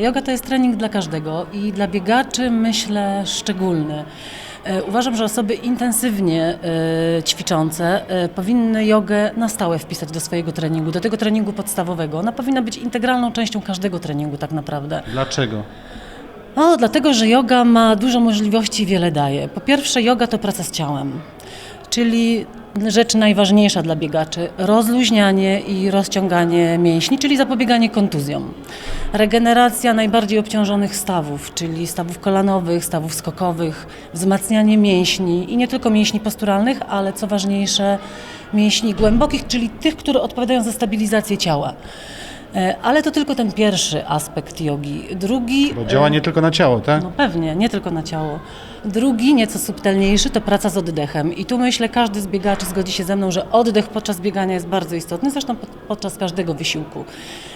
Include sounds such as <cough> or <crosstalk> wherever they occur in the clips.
Yoga to jest trening dla każdego i dla biegaczy myślę szczególny. E, Uważam, że osoby intensywnie e, ćwiczące e, powinny jogę na stałe wpisać do swojego treningu, do tego treningu podstawowego. Ona powinna być integralną częścią każdego treningu tak naprawdę. Dlaczego? O, dlatego, że yoga ma dużo możliwości i wiele daje. Po pierwsze, yoga to praca z ciałem, czyli rzecz najważniejsza dla biegaczy rozluźnianie i rozciąganie mięśni, czyli zapobieganie kontuzjom. Regeneracja najbardziej obciążonych stawów, czyli stawów kolanowych, stawów skokowych, wzmacnianie mięśni i nie tylko mięśni posturalnych, ale co ważniejsze, mięśni głębokich, czyli tych, które odpowiadają za stabilizację ciała. E, Ale to tylko ten pierwszy aspekt jogi. Drugi. Bo działa nie tylko na ciało, tak? No pewnie, nie tylko na ciało. Drugi, nieco subtelniejszy, to praca z oddechem. I tu myślę, każdy z biegaczy zgodzi się ze mną, że oddech podczas biegania jest bardzo istotny, zresztą pod- podczas każdego wysiłku.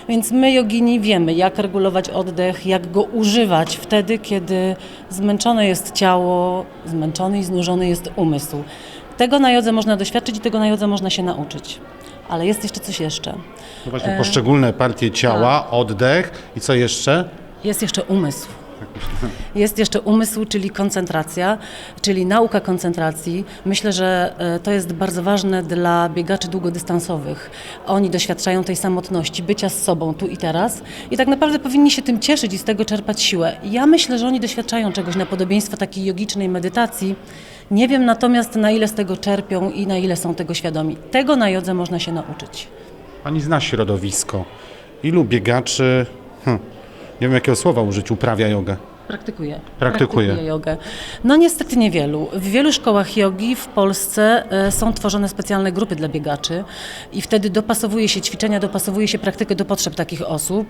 Więc my, jogini, wiemy, jak regulować oddech, jak go używać wtedy, kiedy zmęczone jest ciało, zmęczony i znużony jest umysł. Tego na jodze można doświadczyć i tego na jodze można się nauczyć. Ale jest jeszcze coś jeszcze. No właśnie, poszczególne partie ciała, oddech i co jeszcze? Jest jeszcze umysł. <laughs> Jest jeszcze umysł, czyli koncentracja, czyli nauka koncentracji. Myślę, że e, to jest bardzo ważne dla biegaczy długodystansowych. Oni doświadczają tej samotności, bycia z sobą tu i teraz i tak naprawdę powinni się tym cieszyć i z tego czerpać siłę. Ja myślę, że oni doświadczają czegoś na podobieństwo takiej jogicznej medytacji. Nie wiem natomiast, na ile z tego czerpią i na ile są tego świadomi. Tego na jodze można się nauczyć. Pani zna środowisko. Ilu biegaczy, hm, nie wiem jakiego słowa użyć, uprawia jogę? Praktykuję. Praktykuje. jogę. No niestety niewielu. W wielu szkołach jogi w Polsce e, są tworzone specjalne grupy dla biegaczy i wtedy dopasowuje się ćwiczenia, dopasowuje się praktykę do potrzeb takich osób.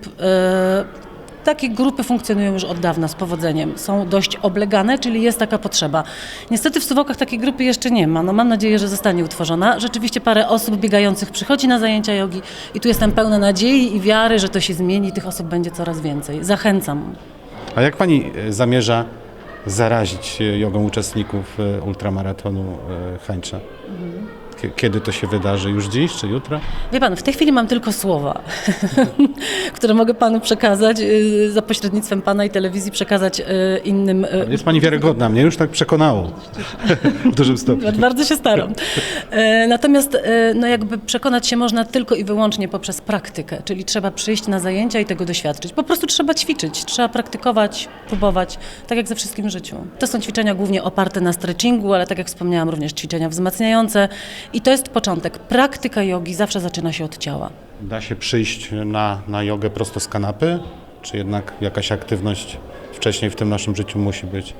Takie grupy funkcjonują już od dawna z powodzeniem. Są dość oblegane, czyli jest taka potrzeba. Niestety w Suwałkach takiej grupy jeszcze nie ma. No mam nadzieję, że zostanie utworzona. Rzeczywiście parę osób biegających przychodzi na zajęcia jogi i tu jestem pełna nadziei i wiary, że to się zmieni. Tych osób będzie coraz więcej. Zachęcam. A jak pani e, zamierza zarazić jogą uczestników e, ultramaratonu e, Hańcza? Kie- Kiedy to się wydarzy? Już dziś czy jutro? Wie pan, w tej chwili mam tylko słowa, <laughs> które mogę panu przekazać y, za pośrednictwem pana i telewizji, przekazać y, innym. y, Jest pani wiarygodna, mnie już tak przekonało. w dużym stopniu. <laughs> Bardzo się staram. E, Natomiast e, no jakby przekonać się można tylko i wyłącznie poprzez praktykę, czyli trzeba przyjść na zajęcia i tego doświadczyć. Po prostu trzeba ćwiczyć, trzeba praktykować, próbować, tak jak ze wszystkim w życiu. To są ćwiczenia głównie oparte na stretchingu, ale tak jak wspomniałam, również ćwiczenia wzmacniające i to jest początek. Praktyka jogi zawsze zaczyna się od ciała. Da się przyjść na, na jogę prosto z kanapy? Czy jednak jakaś aktywność wcześniej w tym naszym życiu musi być?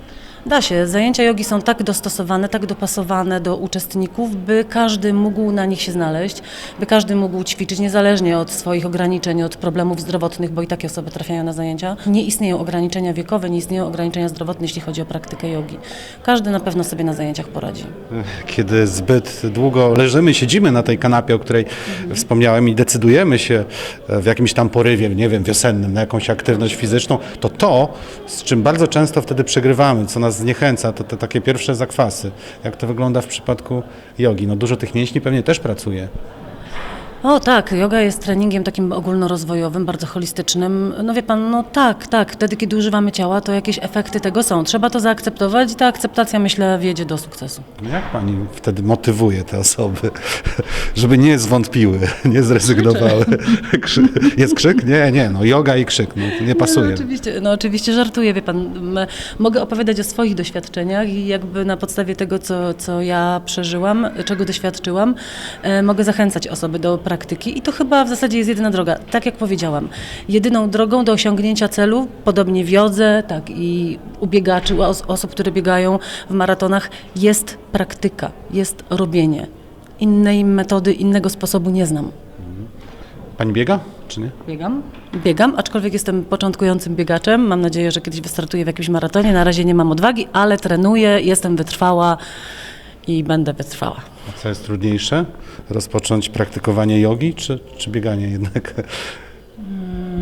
Da się. Zajęcia jogi są tak dostosowane, tak dopasowane do uczestników, by każdy mógł na nich się znaleźć, by każdy mógł ćwiczyć niezależnie od swoich ograniczeń, od problemów zdrowotnych, bo i takie osoby trafiają na zajęcia. Nie istnieją ograniczenia wiekowe, nie istnieją ograniczenia zdrowotne, jeśli chodzi o praktykę jogi. Każdy na pewno sobie na zajęciach poradzi. Kiedy zbyt długo leżymy, siedzimy na tej kanapie, o której wspomniałem i decydujemy się w jakimś tam porywie, nie wiem, wiosennym, na jakąś aktywność fizyczną, to to, z czym bardzo często wtedy przegrywamy, co nas zniechęca, to te takie pierwsze zakwasy. Jak to wygląda w przypadku jogi? No dużo tych mięśni pewnie też pracuje. O tak, yoga jest treningiem takim ogólnorozwojowym, bardzo holistycznym. No wie pan, no tak, tak, wtedy kiedy używamy ciała, to jakieś efekty tego są. Trzeba to zaakceptować i ta akceptacja, myślę, wiedzie do sukcesu. No Jak pani wtedy motywuje te osoby, <laughs> żeby nie zwątpiły, <laughs> nie zrezygnowały? Jest krzyk? Nie, nie, no yoga i krzyk, no, nie No, pasuje. oczywiście, no oczywiście żartuję, wie pan. Mogę opowiadać o swoich doświadczeniach i jakby na podstawie tego, co, co ja przeżyłam, czego doświadczyłam, e, mogę zachęcać osoby do praktyki i to chyba w zasadzie jest jedyna droga. Tak jak powiedziałam, jedyną drogą do osiągnięcia celu, podobnie w jodze, tak i u biegaczy, u os- osób, które biegają w maratonach, jest praktyka, jest robienie. Innej metody, innego sposobu nie znam. Pani biega, czy nie? Biegam? Biegam, aczkolwiek jestem początkującym biegaczem. Mam nadzieję, że kiedyś wystartuję w jakimś maratonie. Na razie nie mam odwagi, ale trenuję, jestem wytrwała i będę wytrwała. A co jest trudniejsze? Rozpocząć praktykowanie jogi, czy, czy bieganie jednak?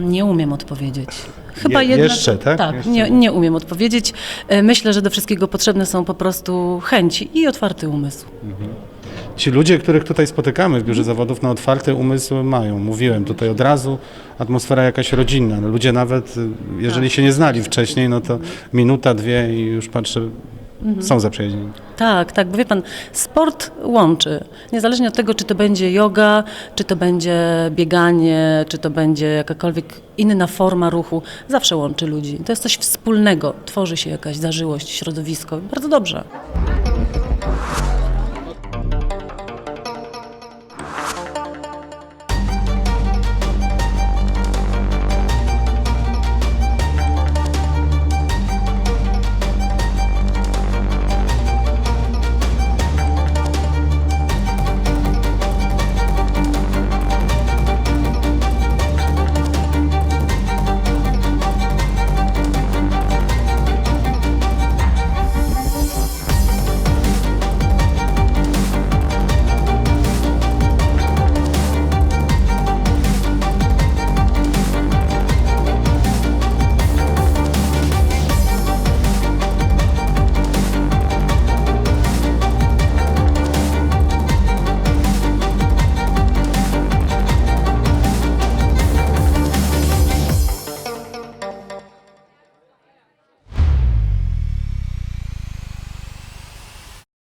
Nie umiem odpowiedzieć. Chyba Je- jednak, jeszcze, tak? Jeszcze nie, nie umiem odpowiedzieć. E, Myślę, że do wszystkiego potrzebne są po prostu chęci i otwarty umysł. ci ludzie, których tutaj spotykamy w biurze zawodów, no otwarty umysł mają. Mówiłem tutaj od razu, atmosfera jakaś rodzinna. No, ludzie nawet, y, jeżeli się nie znali wcześniej, no to minuta, dwie i już patrzę, są zaprzyjaźnieni. Tak, tak, bo wie pan, sport łączy. Niezależnie od tego, czy to będzie yoga, czy to będzie bieganie, czy to będzie jakakolwiek inna forma ruchu, zawsze łączy ludzi. To jest coś wspólnego, tworzy się jakaś zażyłość, środowisko. Bardzo dobrze.